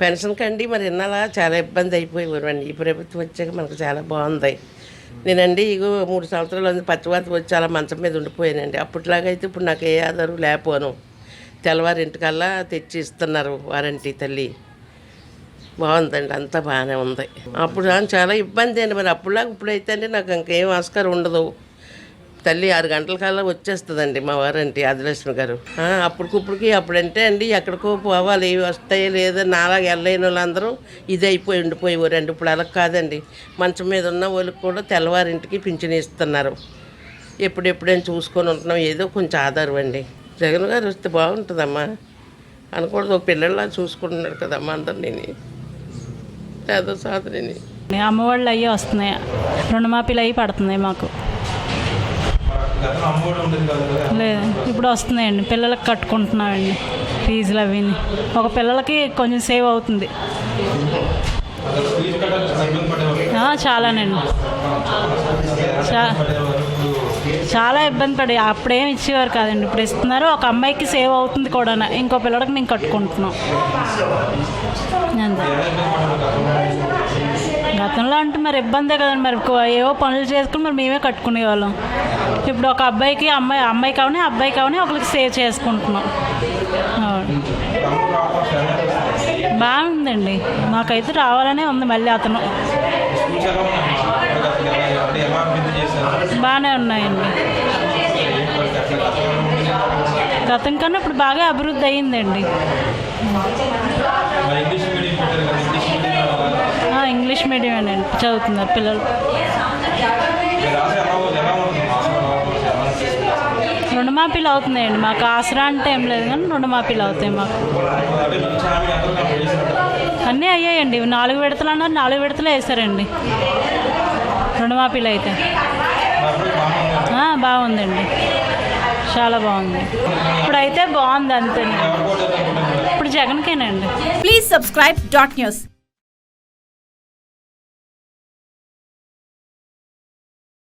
Pension కండి మరి ఇన్నాళ్ళ చాలా ఇబ్బంది అయిపోయేవారండి ఈ ప్రభుత్వం వచ్చాక మనకు చాలా బాగుంది. నేనండి ఇగో మూడు సంవత్సరాలు ఉంది పచ్చివాత వచ్చి చాలా మంచం మీద ఉండిపోయానండి. అప్పట్లాగా అయితే ఇప్పుడు నాకు ఏ ఆధారం లేకపోను. తెల్లవారింటికల్లా తెచ్చి ఇస్తున్నారు వారంటీ తల్లి. బాగుందండి అంతా బాగానే ఉంది. అప్పుడు చాలా ఇబ్బంది అండి. మరి అప్పుడులాగా ఇప్పుడైతే అండి నాకు ఇంకేం ఆస్కారం ఉండదు. తల్లి ఆరు గంటల కల్లా వచ్చేస్తుందండి మా వారంటీ ఆదిలక్ష్మి గారు. ఆ, అప్పటికిప్పటికి అప్పుడంటే అండి ఎక్కడికో పోవాలి వస్తాయో లేదో నాలాగా వెళ్ళైన వాళ్ళందరూ ఇది అయిపోయి ఉండిపోయేవారండి ఇప్పుడు అలా కాదండి. మంచం మీద ఉన్న వాళ్ళకి కూడా తెల్లవారింటికి పింఛను ఇస్తున్నారు. ఎప్పుడెప్పుడైనా చూసుకొని ఉంటున్నాం ఏదో కొంచెం ఆధారం అండి. జగన్ గారు వస్తే బాగుంటుందమ్మా. అనకూడదు ఒక పిల్లల్లా చూసుకుంటున్నాడు కదమ్మా అందరినీ పేద సాధనని. అమ్మఒళ్ళు అయ్యి వస్తున్నాయి. రుణమాఫీలు అయ్యి పడుతున్నాయి మాకు గతంలో అమ్మఒడి ఉండేది కాదు కదా లేదు ఇప్పుడు వస్తున్నాయండి. పిల్లలకు కట్టుకుంటున్నామండి ఫీజులు అవి ఒక పిల్లలకి కొంచెం సేవ్ అవుతుంది. చాలానండి. చా చాలా ఇబ్బంది పడి అప్పుడేం ఇచ్చేవారు కాదండి. ఇప్పుడు ఇస్తున్నారు ఒక అమ్మాయికి సేవ్ అవుతుంది కూడా ఇంకో పిల్లడికి మేము కట్టుకుంటున్నాం. అంతే. గతంలో అంటే మరి ఇబ్బందే కదండి. మరి ఏవో పనులు చేసుకుని మరి మేమే కట్టుకునేవాళ్ళం. ఇప్పుడు ఒక అబ్బాయికి అమ్మాయి అమ్మాయి కావని అబ్బాయి కావని ఒకరికి సేవ్ చేసుకుంటున్నాం. బాగుందండి. మాకైతే రావాలనే ఉంది మళ్ళీ అతను. బాగానే ఉన్నాయండి. గతం కన్నా ఇప్పుడు బాగా అభివృద్ధి అయ్యిందండి ఇంగ్లీష్ మీడియం అండి చదువుతున్నారు పిల్లలు. రుణమాఫీలు అవుతున్నాయండి మాకు ఆసరా అంటే ఏం లేదు కానీ రుణమాఫీలు అవుతాయి మాకు. అన్నీ అయ్యాయండి నాలుగు విడతలు అన్నారు నాలుగు విడతలు వేశారండి రుణమాఫీలు అయితే. బాగుందండి. చాలా బాగుంది. ఇప్పుడైతే బాగుంది అంతే ఇప్పుడు జగన్కేనండి. Please subscribe dot news